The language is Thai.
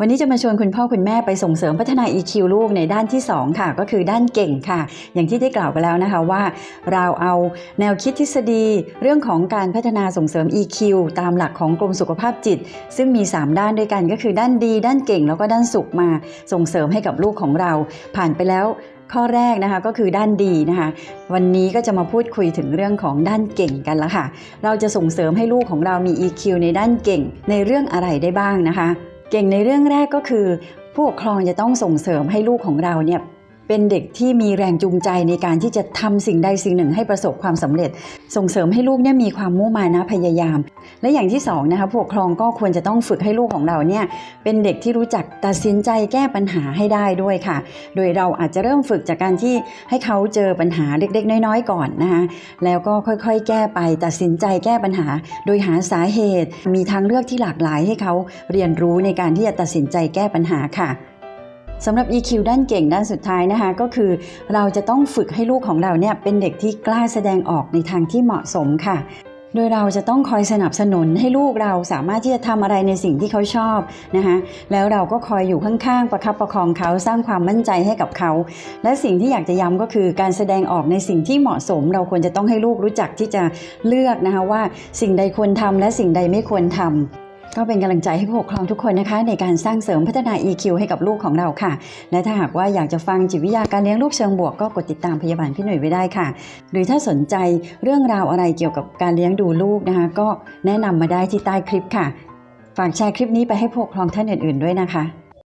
วันนี้จะมาชวนคุณพ่อคุณแม่ไปส่งเสริมพัฒนา EQ ลูกในด้านที่ 2 ค่ะ ก็คือด้านเก่งค่ะ อย่างที่ได้กล่าวไปแล้วนะคะว่า เราเอาแนวคิดทฤษฎี เรื่องของการพัฒนาส่งเสริม EQ ตามหลักของกรมสุขภาพจิต ซึ่งมี 3 ด้านด้วยกันก็คือด้านดี ด้านเก่งแล้วก็ด้านสุขมาส่งเสริมให้กับลูกของเรา ผ่านไปแล้วข้อแรกนะคะก็คือด้านดีนะคะ วันนี้ก็จะมาพูดคุยถึงเรื่องของด้านเก่งกันละค่ะ เราจะส่งเสริมให้ลูกของเรามี EQ ในด้านเก่งในเรื่องอะไรได้บ้างนะคะ เก่งในเรื่องแรกก็คือ ผู้ปกครองจะต้องส่งเสริมให้ลูกของเราเนี่ย เป็นเด็กที่มีแรงจูงใจในการที่จะทำสิ่งใดสิ่งหนึ่งให้ประสบความสำเร็จ ส่งเสริมให้ลูกเนี่ยมีความมุ่งมานะพยายาม และอย่างที่สองนะคะผู้ปกครองก็ควรจะต้องฝึกให้ลูกของเราเนี่ยเป็นเด็กที่รู้จักตัดสินใจแก้ปัญหาให้ได้ด้วยค่ะ โดยเราอาจจะเริ่มฝึกจากการที่ให้เขาเจอปัญหาเล็กๆ น้อยๆก่อนนะคะแล้วก็ค่อยๆ แก้ไปตัดสินใจแก้ปัญหา โดยหาสาเหตุ มีทางเลือกที่หลากหลายให้เขาเรียนรู้ในการที่จะตัดสินใจแก้ปัญหาค่ะ สำหรับ EQ ด้านเก่งด้านสุดท้ายนะคะก็คือเราจะต้องฝึกให้ลูกของเราเนี่ยเป็นเด็กที่กล้าแสดงออกในทางที่เหมาะสมค่ะ โดยเราจะต้องคอยสนับสนุนให้ลูกเราสามารถที่จะทำอะไรในสิ่งที่เขาชอบนะคะแล้วเราก็คอยอยู่ข้างๆประคับประคองเขาสร้างความมั่นใจให้กับเขา และสิ่งที่อยากจะย้ำก็คือการแสดงออกในสิ่งที่เหมาะสม เราควรจะต้องให้ลูกรู้จักที่จะเลือกนะคะว่าสิ่งใดควรทำและสิ่งใดไม่ควรทำ ก็เป็นกำลังใจให้ผู้ปกครองทุกคนนะคะ ในการสร้างเสริมพัฒนา EQ ให้กับลูกของเราค่ะ และถ้าหากว่าอยากจะฟังจิตวิทยาการเลี้ยงลูกเชิงบวกก็กดติดตามพยาบาลพี่หน่วยไว้ได้ค่ะ หรือถ้าสนใจเรื่องราวอะไรเกี่ยวกับการเลี้ยงดูลูกนะคะ ก็แนะนำมาได้ที่ใต้คลิปค่ะ ฝากแชร์คลิปนี้ไปให้ผู้ปกครองท่านอื่น ๆด้วยนะคะ